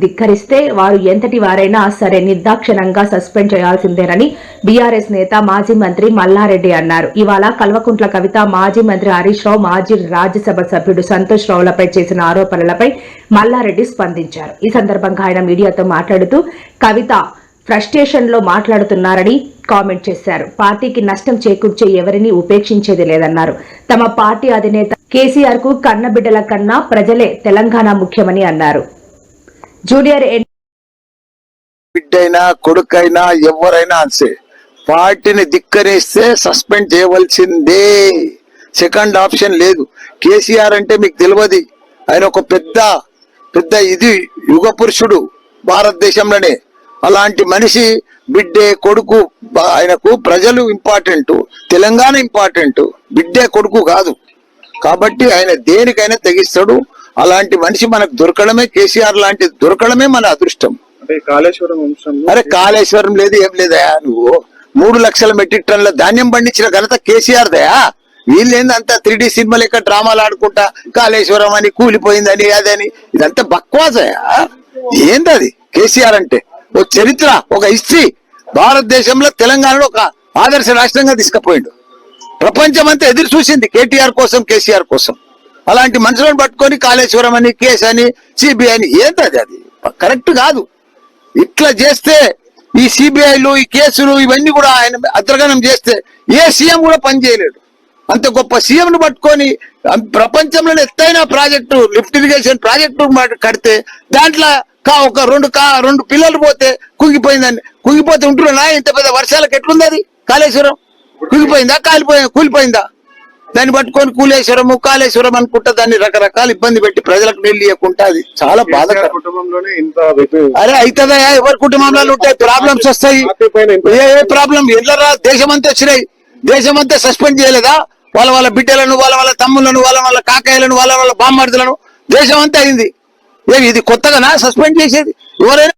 ధిక్కరిస్తే వారు ఎంతటి వారైనా సరే నిర్దాక్షణంగా సస్పెండ్ చేయాల్సిందేనని బీఆర్ఎస్ నేత మాజీ మంత్రి మల్లారెడ్డి అన్నారు. ఇవాళ కల్వకుంట్ల కవిత మాజీ మంత్రి హరీష్ రావు మాజీ రాజ్యసభ సభ్యుడు సంతోష్ రావులపై చేసిన ఆరోపణలపై మల్లారెడ్డి స్పందించారు. ఈ సందర్భంగా ఆయన మీడియాతో మాట్లాడుతూ కవిత ఫ్రస్ట్రేషన్లో మాట్లాడుతున్నారని కామెంట్ చేశారు. పార్టీకి నష్టం చేకూర్చే ఎవరిని ఉపేక్షించేది లేదన్నారు. తమ పార్టీ అధినేత కేసీఆర్కు కన్నబిడ్డల కన్నా ప్రజలే తెలంగాణ ముఖ్యమని అన్నారు. జూనియర్ బిడ్డైనా కొడుకైనా ఎవరైనా అంతే. పార్టీని ధిక్కరిస్తే సస్పెండ్ చేయవలసిందే. సెకండ్ ఆప్షన్ లేదు. కేసీఆర్ అంటే మీకు తెలియదు. ఆయన ఒక పెద్ద పెద్ద ఇది యుగ పురుషుడు భారతదేశంలోనే. అలాంటి మనిషి బిడ్డే కొడుకు ఆయనకు ప్రజలు ఇంపార్టెంట్ తెలంగాణ ఇంపార్టెంట్ బిడ్డే కొడుకు కాదు. కాబట్టి ఆయన దేనికైనా తెగిస్తాడు. అలాంటి మనిషి మనకు దొరకడమే కేసీఆర్ లాంటి దొరకడమే మన అదృష్టం. కాళేశ్వరం అరే కాళేశ్వరం లేదు ఏం లేదయా నువ్వు? మూడు లక్షల మెట్రిక్ టన్నుల ధాన్యం పండించిన ఘనత కేసీఆర్ దయా? వీళ్ళేంది అంతా త్రీ డి సినిమా లెక్క డ్రామాలు ఆడుకుంటా కాళేశ్వరం అని కూలిపోయిందని అదని? ఇదంతా బక్వాసయా? ఏంది అది? కేసీఆర్ అంటే ఒక చరిత్ర ఒక హిస్టరీ. భారతదేశంలో తెలంగాణలో ఒక ఆదర్శ రాష్ట్రంగా తీసుకుపోయిండు. ప్రపంచం అంతా ఎదురు చూసింది కేటీఆర్ కోసం కేసీఆర్ కోసం. అలాంటి మనుషులను పట్టుకొని కాళేశ్వరం అని కేసు అని సిబిఐ అని ఏంటది అది కరెక్ట్ కాదు. ఇట్లా చేస్తే ఈ సిబిఐలు ఈ కేసులు ఇవన్నీ కూడా ఆయన అద్రగణం చేస్తే ఏ సీఎం కూడా పనిచేయలేడు అంత గొప్ప సీఎంను పట్టుకొని ప్రపంచంలో ప్రపంచంలోనే ఎత్తైన ప్రాజెక్టు లిఫ్ట్ ఇరిగేషన్ ప్రాజెక్టు మాట- కడితే దాంట్లో కా ఒక రెండు కా రెండు పిల్లలు పోతే కుంగిపోయిందని కుంగిపోతే ఉంటున్నా ఇంత పెద్ద వర్షాలకు ఎట్లుంది అది? కాళేశ్వరం? కుంగిపోయిందా కాలిపోయిందా? కూలిపోయిందా? దాన్ని పట్టుకొని కూలేశ్వరము కాళేశ్వరం అనుకుంటా దాన్ని రకరకాల ఇబ్బంది పెట్టి ప్రజలకు నీళ్ళు ఇవ్వకుంటా అది చాలా బాధకరం. వెతు- అరే అవుతుందా ఎవరి కుటుంబంలో ఉంటాయి ప్రాబ్లమ్స్ వస్తాయి. ఏ ఏ ప్రాబ్లం ఎల్లరా? దేశమంతా వచ్చినాయి. దేశమంతా సస్పెండ్ చేయలేదా? వాళ్ళ వాళ్ళ బిడ్డలను వాళ్ళ వాళ్ళ తమ్ములను వాళ్ళ వాళ్ళ కాకాయలను వాళ్ళ వాళ్ళ బామ్మర్దులను దేశం అంతా అయింది. ఏ ఇది కొత్తగానా? సస్పెండ్ చేసేది? ఎవరైనా